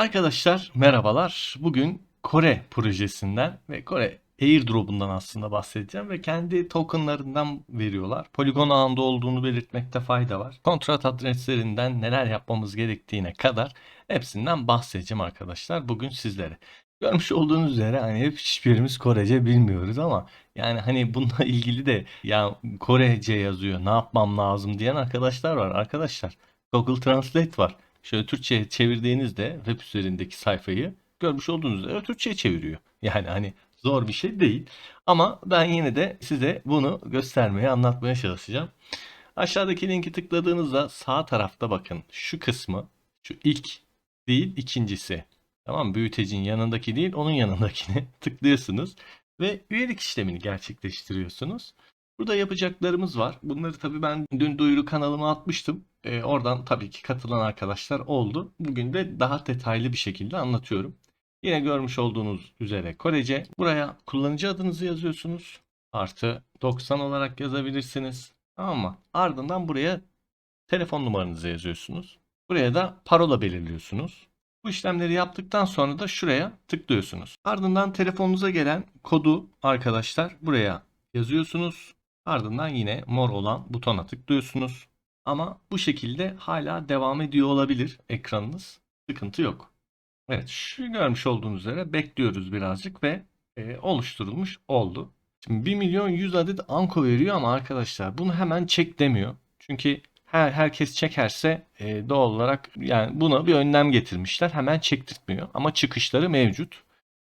Arkadaşlar merhabalar. Bugün Kore projesinden ve Kore airdrop'undan aslında bahsedeceğim ve kendi tokenlarından veriyorlar. Polygon ağında olduğunu belirtmekte fayda var. Kontrat adreslerinden neler yapmamız gerektiğine kadar hepsinden bahsedeceğim arkadaşlar bugün sizlere. Görmüş olduğunuz üzere hani hiçbirimiz Korece bilmiyoruz ama yani hani bununla ilgili de ya Korece yazıyor ne yapmam lazım diyen arkadaşlar var. Arkadaşlar Google Translate var. Şöyle Türkçe'ye çevirdiğinizde web üzerindeki sayfayı görmüş olduğunuz üzere Türkçe'ye çeviriyor. Yani hani zor bir şey değil. Ama ben yine de size bunu göstermeye, anlatmaya çalışacağım. Aşağıdaki linki tıkladığınızda sağ tarafta bakın şu kısmı, şu ilk değil ikincisi. Tamam? Büyütecin yanındaki değil, onun yanındakini tıklıyorsunuz ve üyelik işlemini gerçekleştiriyorsunuz. Burada yapacaklarımız var. Bunları tabii ben dün duyuru kanalıma atmıştım. Ee, oradan tabii ki katılan arkadaşlar oldu. Bugün de daha detaylı bir şekilde anlatıyorum. Yine görmüş olduğunuz üzere Korece. Buraya kullanıcı adınızı yazıyorsunuz. Artı 90 olarak yazabilirsiniz. Mı? Ardından buraya telefon numaranızı yazıyorsunuz. Buraya da parola belirliyorsunuz. Bu işlemleri yaptıktan sonra da şuraya tıklıyorsunuz. Ardından telefonunuza gelen kodu arkadaşlar buraya yazıyorsunuz. Ardından yine mor olan butona tıklıyorsunuz. Ama bu şekilde hala devam ediyor olabilir ekranınız. Sıkıntı yok. Evet şu görmüş olduğunuz üzere bekliyoruz birazcık ve e, oluşturulmuş oldu. Şimdi 1 milyon 100 adet anko veriyor ama arkadaşlar bunu hemen çek demiyor. Çünkü her herkes çekerse e, doğal olarak yani buna bir önlem getirmişler. Hemen çektirtmiyor ama çıkışları mevcut.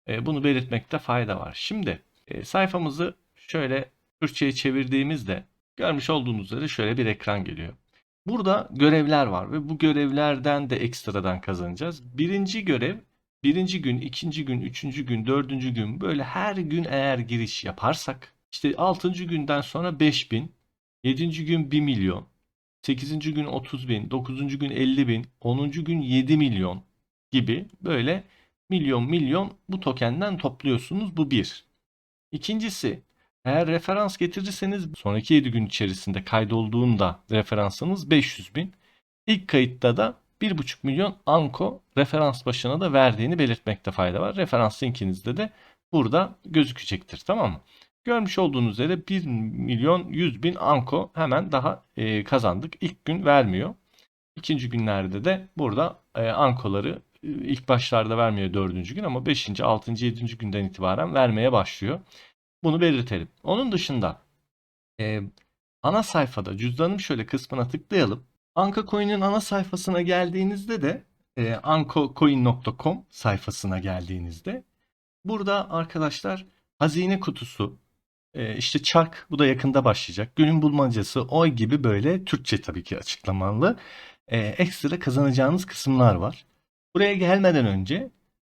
E, bunu belirtmekte fayda var. Şimdi e, sayfamızı şöyle Türkçe'ye çevirdiğimizde görmüş olduğunuz üzere şöyle bir ekran geliyor. Burada görevler var ve bu görevlerden de ekstradan kazanacağız. Birinci görev birinci gün, ikinci gün, üçüncü gün, dördüncü gün böyle her gün eğer giriş yaparsak işte altıncı günden sonra 5000, yedinci gün 1 milyon, sekizinci gün 30 bin, dokuzuncu gün 50 bin, onuncu gün 7 milyon gibi böyle milyon milyon bu tokenden topluyorsunuz. Bu bir. İkincisi eğer referans getirirseniz sonraki 7 gün içerisinde kaydolduğunda referansınız 500 bin. İlk kayıtta da 1,5 milyon anko referans başına da verdiğini belirtmekte fayda var. Referans linkinizde de burada gözükecektir. Tamam mı? Görmüş olduğunuz üzere 1 milyon 100 bin anko hemen daha e, kazandık. İlk gün vermiyor. İkinci günlerde de burada e, ankoları e, ilk başlarda vermiyor dördüncü gün ama 5. 6. 7. günden itibaren vermeye başlıyor. Bunu belirtelim. Onun dışında e, ana sayfada cüzdanım şöyle kısmına tıklayalım. Anka Coin'in ana sayfasına geldiğinizde de e, ankocoin.com sayfasına geldiğinizde burada arkadaşlar hazine kutusu e, işte çark bu da yakında başlayacak. Günün bulmacası oy gibi böyle Türkçe tabii ki açıklamalı e, ekstra kazanacağınız kısımlar var. Buraya gelmeden önce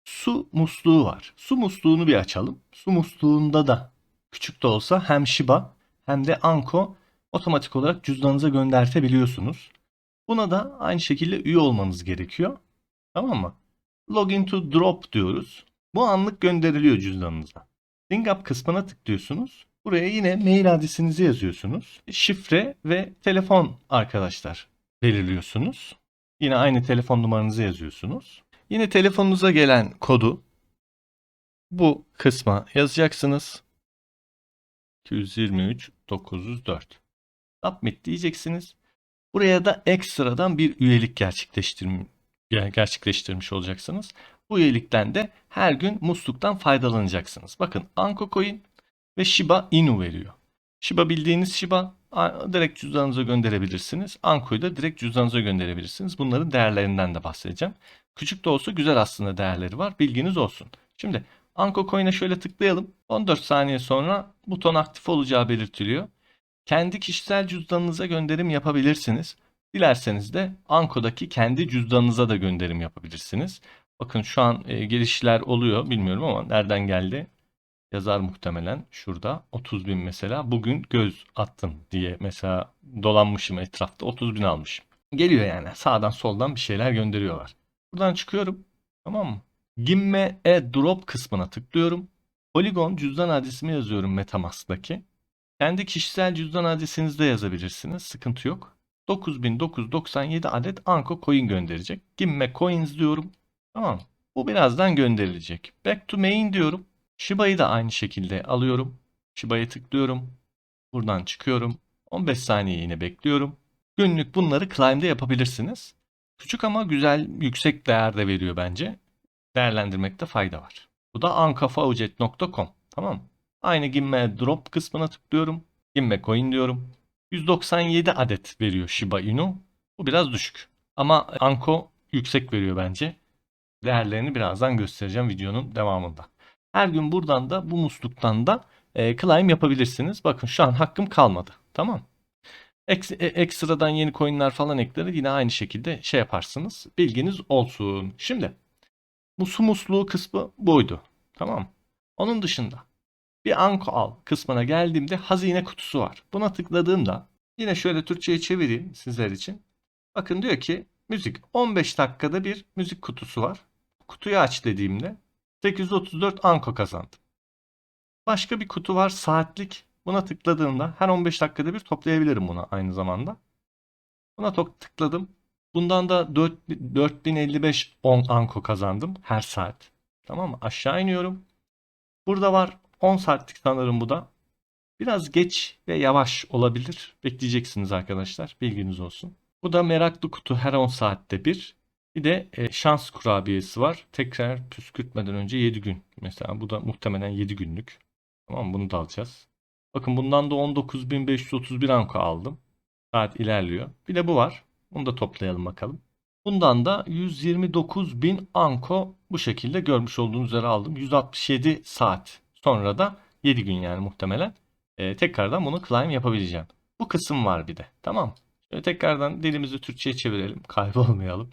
su musluğu var. Su musluğunu bir açalım. Su musluğunda da küçük de olsa hem Shiba hem de Anko otomatik olarak cüzdanınıza göndertebiliyorsunuz. Buna da aynı şekilde üye olmanız gerekiyor. Tamam mı? Login to drop diyoruz. Bu anlık gönderiliyor cüzdanınıza. Link up kısmına tıklıyorsunuz. Buraya yine mail adresinizi yazıyorsunuz. Şifre ve telefon arkadaşlar belirliyorsunuz. Yine aynı telefon numaranızı yazıyorsunuz. Yine telefonunuza gelen kodu bu kısma yazacaksınız. 223 904. Submit diyeceksiniz. Buraya da ekstradan bir üyelik gerçekleştirmiş, olacaksınız. Bu üyelikten de her gün musluktan faydalanacaksınız. Bakın Anko Coin ve Shiba Inu veriyor. Shiba bildiğiniz Shiba direkt cüzdanınıza gönderebilirsiniz. Anko'yu da direkt cüzdanınıza gönderebilirsiniz. Bunların değerlerinden de bahsedeceğim. Küçük de olsa güzel aslında değerleri var. Bilginiz olsun. Şimdi Anko Coin'e şöyle tıklayalım. 14 saniye sonra buton aktif olacağı belirtiliyor. Kendi kişisel cüzdanınıza gönderim yapabilirsiniz. Dilerseniz de Anko'daki kendi cüzdanınıza da gönderim yapabilirsiniz. Bakın şu an e, gelişler oluyor bilmiyorum ama nereden geldi yazar muhtemelen şurada 30 bin mesela bugün göz attım diye mesela dolanmışım etrafta 30 bin almışım. Geliyor yani sağdan soldan bir şeyler gönderiyorlar. Buradan çıkıyorum tamam mı? Gimme e drop kısmına tıklıyorum. Polygon cüzdan adresimi yazıyorum Metamask'taki. Kendi kişisel cüzdan adresinizi de yazabilirsiniz. Sıkıntı yok. 9997 adet Anko coin gönderecek. Gimme coins diyorum. Tamam. Bu birazdan gönderilecek. Back to main diyorum. Shiba'yı da aynı şekilde alıyorum. Shiba'ya tıklıyorum. Buradan çıkıyorum. 15 saniye yine bekliyorum. Günlük bunları Clime'de yapabilirsiniz. Küçük ama güzel, yüksek değer de veriyor bence. Değerlendirmekte fayda var. Bu da ankafaucet.com. Tamam mı? Aynı Gimme Drop kısmına tıklıyorum. Gimme Coin diyorum. 197 adet veriyor Shiba Inu. Bu biraz düşük. Ama Anko yüksek veriyor bence. Değerlerini birazdan göstereceğim videonun devamında. Her gün buradan da bu musluktan da e, climb yapabilirsiniz. Bakın şu an hakkım kalmadı. Tamam. Eks, e, ekstradan yeni coinler falan eklenir. Yine aynı şekilde şey yaparsınız. Bilginiz olsun. Şimdi bu su musluğu kısmı buydu. Tamam. Onun dışında bir anko al kısmına geldiğimde hazine kutusu var. Buna tıkladığımda yine şöyle Türkçe'ye çevireyim sizler için. Bakın diyor ki müzik 15 dakikada bir müzik kutusu var. Kutuyu aç dediğimde 834 anko kazandım. Başka bir kutu var saatlik. Buna tıkladığımda her 15 dakikada bir toplayabilirim bunu aynı zamanda. Buna tıkladım. Bundan da 4, 4055 on anko kazandım her saat. Tamam mı? Aşağı iniyorum. Burada var 10 saatlik sanırım bu da. Biraz geç ve yavaş olabilir. Bekleyeceksiniz arkadaşlar. Bilginiz olsun. Bu da meraklı kutu her 10 saatte bir. Bir de e, şans kurabiyesi var. Tekrar püskürtmeden önce 7 gün. Mesela bu da muhtemelen 7 günlük. Tamam? Bunu da alacağız. Bakın bundan da 19.531 anko aldım. Saat ilerliyor. Bir de bu var. Bunu da toplayalım bakalım. Bundan da 129.000 anko bu şekilde görmüş olduğunuz üzere aldım. 167 saat sonra da 7 gün yani muhtemelen e, tekrardan bunu climb yapabileceğim. Bu kısım var bir de. Tamam. Şöyle tekrardan dilimizi Türkçe'ye çevirelim. Kaybolmayalım.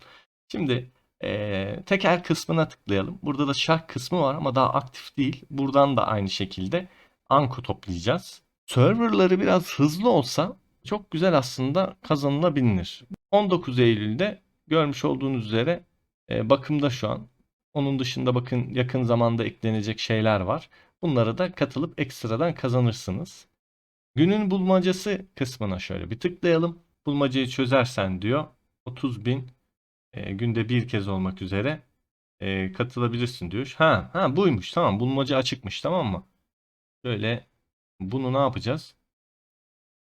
Şimdi e, teker kısmına tıklayalım. Burada da şark kısmı var ama daha aktif değil. Buradan da aynı şekilde anko toplayacağız. Serverları biraz hızlı olsa çok güzel aslında kazanılabilir. 19 Eylül'de görmüş olduğunuz üzere e, bakımda şu an. Onun dışında bakın yakın zamanda eklenecek şeyler var. Bunlara da katılıp ekstradan kazanırsınız. Günün bulmacası kısmına şöyle bir tıklayalım. Bulmacayı çözersen diyor 30 bin e, günde bir kez olmak üzere e, katılabilirsin diyor. Ha, ha buymuş tamam bulmaca açıkmış tamam mı? Şöyle bunu ne yapacağız?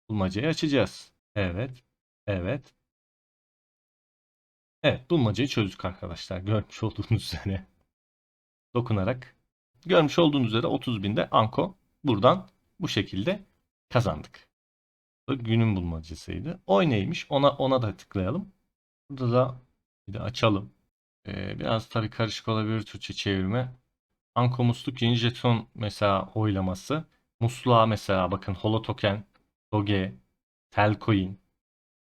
Bulmacayı açacağız. Evet. Evet. Evet bulmacayı çözdük arkadaşlar. Görmüş olduğunuz üzere. Dokunarak. Görmüş olduğunuz üzere 30 binde Anko buradan bu şekilde kazandık. Bu günün bulmacasıydı. Oy neymiş? Ona ona da tıklayalım. Burada da bir de açalım. Ee, biraz tabii karışık olabilir Türkçe çevirme. Anko musluk yeni jeton mesela oylaması. Musluğa mesela bakın holo token, doge, telcoin.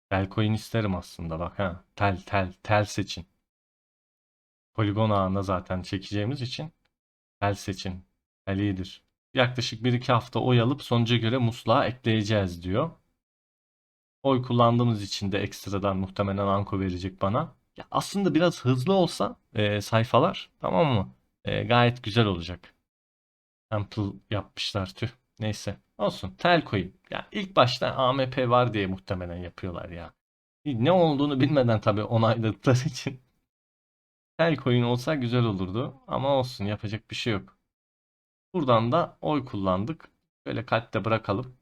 Telcoin isterim aslında bak ha. Tel tel tel seçin. Poligon ağında zaten çekeceğimiz için tel seçin. Tel iyidir. Yaklaşık 1-2 hafta oy alıp sonuca göre musluğa ekleyeceğiz diyor. Oy kullandığımız için de ekstradan muhtemelen anko verecek bana. Ya aslında biraz hızlı olsa e, sayfalar tamam mı? E, gayet güzel olacak. Sample yapmışlar tüh. Neyse. Olsun. Telcoin. Ya ilk başta AMP var diye muhtemelen yapıyorlar ya. Ne olduğunu bilmeden tabii onayladıkları için. Telcoin olsa güzel olurdu. Ama olsun yapacak bir şey yok. Buradan da oy kullandık. Böyle kalpte bırakalım.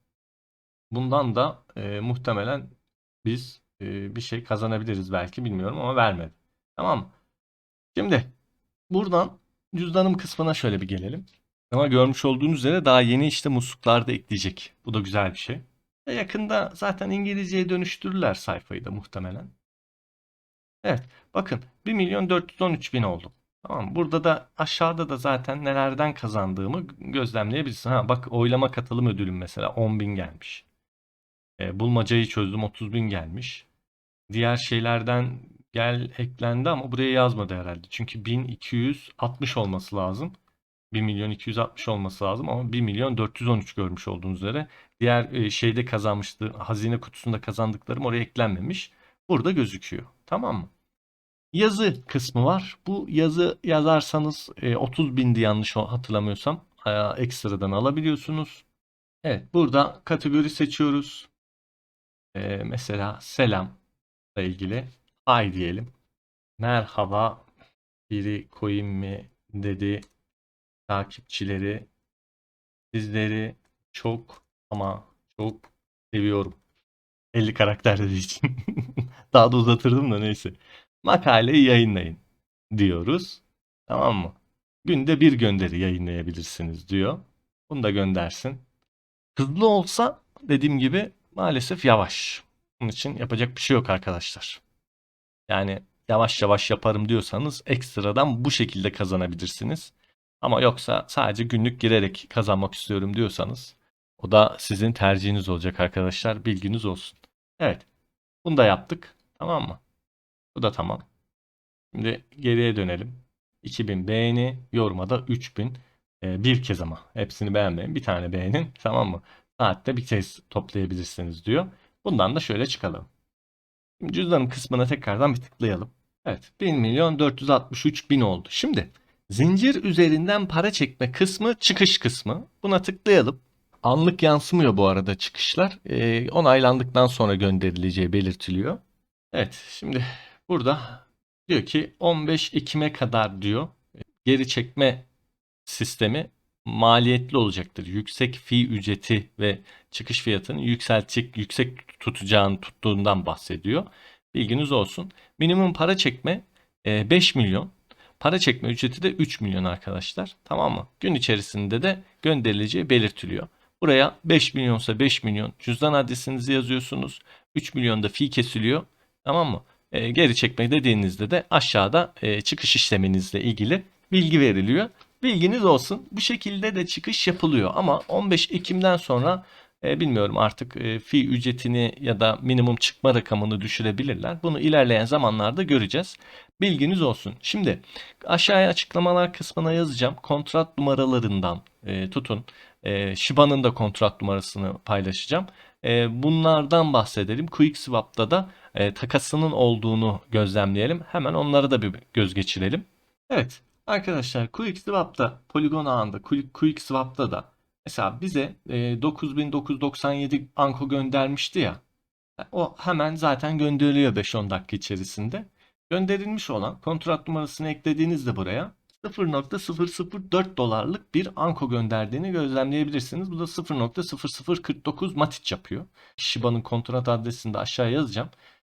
Bundan da e, muhtemelen biz e, bir şey kazanabiliriz belki bilmiyorum ama vermedi. Tamam mı? Şimdi buradan cüzdanım kısmına şöyle bir gelelim. Ama görmüş olduğunuz üzere daha yeni işte musluklar da ekleyecek. Bu da güzel bir şey. Ve yakında zaten İngilizceye dönüştürürler sayfayı da muhtemelen. Evet bakın 1 milyon 413 bin oldu. Tamam burada da aşağıda da zaten nelerden kazandığımı gözlemleyebilirsin. Ha bak oylama katılım ödülüm mesela 10 bin gelmiş. E, bulmacayı çözdüm 30 bin gelmiş. Diğer şeylerden gel eklendi ama buraya yazmadı herhalde. Çünkü 1260 olması lazım. 1 milyon 260 olması lazım ama 1 milyon 413 görmüş olduğunuz üzere. Diğer e, şeyde kazanmıştı. Hazine kutusunda kazandıklarım oraya eklenmemiş. Burada gözüküyor. Tamam mı? Yazı kısmı var. Bu yazı yazarsanız e, 30 bindi yanlış hatırlamıyorsam. E, ekstradan alabiliyorsunuz. Evet burada kategori seçiyoruz. E, mesela selam ile ilgili hi diyelim. Merhaba biri koyayım mı dedi takipçileri. Sizleri çok ama çok seviyorum. 50 karakter dediği için. Daha da uzatırdım da neyse. Makaleyi yayınlayın diyoruz. Tamam mı? Günde bir gönderi yayınlayabilirsiniz diyor. Bunu da göndersin. Hızlı olsa dediğim gibi maalesef yavaş. Bunun için yapacak bir şey yok arkadaşlar. Yani yavaş yavaş yaparım diyorsanız ekstradan bu şekilde kazanabilirsiniz. Ama yoksa sadece günlük girerek kazanmak istiyorum diyorsanız o da sizin tercihiniz olacak arkadaşlar. Bilginiz olsun. Evet. Bunu da yaptık. Tamam mı? Bu da tamam. Şimdi geriye dönelim. 2000 beğeni, yoruma da 3000. Ee, bir kez ama. Hepsini beğenmeyin. Bir tane beğenin. Tamam mı? Saatte bir kez toplayabilirsiniz diyor. Bundan da şöyle çıkalım. Şimdi cüzdanın kısmına tekrardan bir tıklayalım. Evet 1 milyon 463 bin oldu. Şimdi zincir üzerinden para çekme kısmı çıkış kısmı. Buna tıklayalım. Anlık yansımıyor bu arada çıkışlar. Ee, onaylandıktan sonra gönderileceği belirtiliyor. Evet şimdi burada diyor ki 15 Ekim'e kadar diyor geri çekme sistemi maliyetli olacaktır. Yüksek fi ücreti ve çıkış fiyatını yükseltecek, yüksek tutacağını tuttuğundan bahsediyor. Bilginiz olsun. Minimum para çekme e, 5 milyon. Para çekme ücreti de 3 milyon arkadaşlar. Tamam mı? Gün içerisinde de gönderileceği belirtiliyor. Buraya 5 milyonsa 5 milyon cüzdan adresinizi yazıyorsunuz. 3 milyon da fi kesiliyor. Tamam mı? E, geri çekme dediğinizde de aşağıda e, çıkış işleminizle ilgili bilgi veriliyor. Bilginiz olsun. Bu şekilde de çıkış yapılıyor ama 15 Ekim'den sonra e, bilmiyorum artık e, fi ücretini ya da minimum çıkma rakamını düşürebilirler. Bunu ilerleyen zamanlarda göreceğiz. Bilginiz olsun. Şimdi aşağıya açıklamalar kısmına yazacağım. Kontrat numaralarından e, tutun. E, Shiba'nın da kontrat numarasını paylaşacağım. E, bunlardan bahsedelim. QuickSwap'ta da e, takasının olduğunu gözlemleyelim. Hemen onlara da bir göz geçirelim. Evet arkadaşlar QuickSwap'ta Polygon ağında Quick- QuickSwap'ta da mesela bize e, 9997 anko göndermişti ya. O hemen zaten gönderiliyor 5-10 dakika içerisinde. Gönderilmiş olan kontrat numarasını eklediğinizde buraya 0.004 dolarlık bir anko gönderdiğini gözlemleyebilirsiniz. Bu da 0.0049 matic yapıyor. Shiba'nın kontrat adresini de aşağıya yazacağım.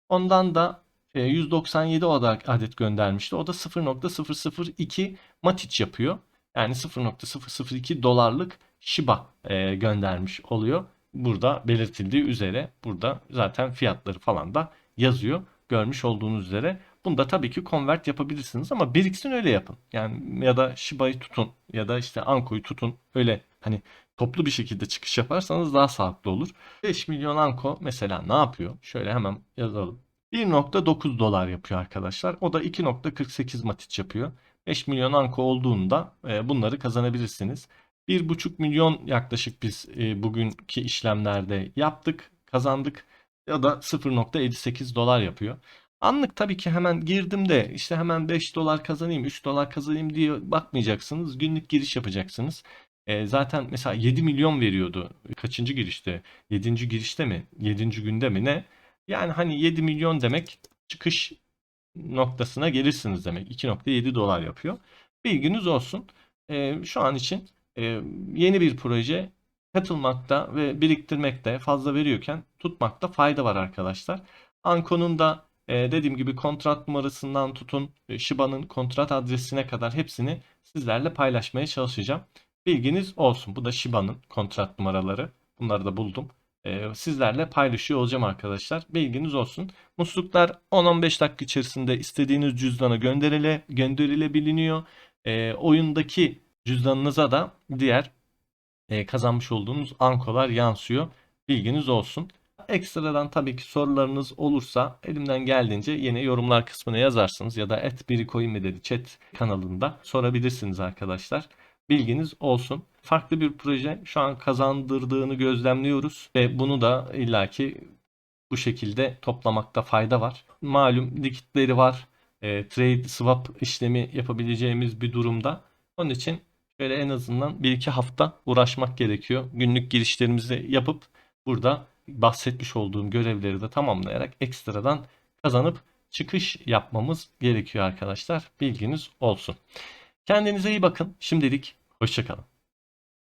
Ondan da e, 197 olarak adet göndermişti. O da 0.002 matic yapıyor. Yani 0.002 dolarlık Shiba e, göndermiş oluyor. Burada belirtildiği üzere burada zaten fiyatları falan da yazıyor. Görmüş olduğunuz üzere. Bunda tabii ki convert yapabilirsiniz ama biriksin öyle yapın. Yani ya da Shiba'yı tutun ya da işte Anko'yu tutun. Öyle hani toplu bir şekilde çıkış yaparsanız daha sağlıklı olur. 5 milyon Anko mesela ne yapıyor? Şöyle hemen yazalım. 1.9 dolar yapıyor arkadaşlar. O da 2.48 matic yapıyor. 5 milyon Anko olduğunda e, bunları kazanabilirsiniz. 1.5 milyon yaklaşık biz e, bugünkü işlemlerde yaptık, kazandık. Ya da 0.58 dolar yapıyor. Anlık tabii ki hemen girdim de işte hemen 5 dolar kazanayım, 3 dolar kazanayım diye bakmayacaksınız. Günlük giriş yapacaksınız. E, zaten mesela 7 milyon veriyordu. Kaçıncı girişte? 7. girişte mi? 7. günde mi ne? Yani hani 7 milyon demek çıkış noktasına gelirsiniz demek. 2.7 dolar yapıyor. Bilginiz olsun. E, şu an için e, yeni bir proje katılmakta ve biriktirmekte fazla veriyorken tutmakta fayda var arkadaşlar. Anko'nun da e, dediğim gibi kontrat numarasından tutun e, Shiba'nın kontrat adresine kadar hepsini sizlerle paylaşmaya çalışacağım. Bilginiz olsun. Bu da Shiba'nın kontrat numaraları. Bunları da buldum. E, sizlerle paylaşıyor olacağım arkadaşlar. Bilginiz olsun. Musluklar 10-15 dakika içerisinde istediğiniz cüzdana gönderile, gönderilebiliyor. E, oyundaki cüzdanınıza da diğer e, kazanmış olduğunuz ankolar yansıyor. Bilginiz olsun. Ekstradan tabii ki sorularınız olursa elimden geldiğince yine yorumlar kısmına yazarsınız ya da et biri koyun mu dedi chat kanalında sorabilirsiniz arkadaşlar. Bilginiz olsun. Farklı bir proje şu an kazandırdığını gözlemliyoruz ve bunu da illaki bu şekilde toplamakta fayda var. Malum likitleri var. E, trade swap işlemi yapabileceğimiz bir durumda. Onun için şöyle en azından 1-2 hafta uğraşmak gerekiyor. Günlük girişlerimizi yapıp burada bahsetmiş olduğum görevleri de tamamlayarak ekstradan kazanıp çıkış yapmamız gerekiyor arkadaşlar. Bilginiz olsun. Kendinize iyi bakın. Şimdilik hoşçakalın.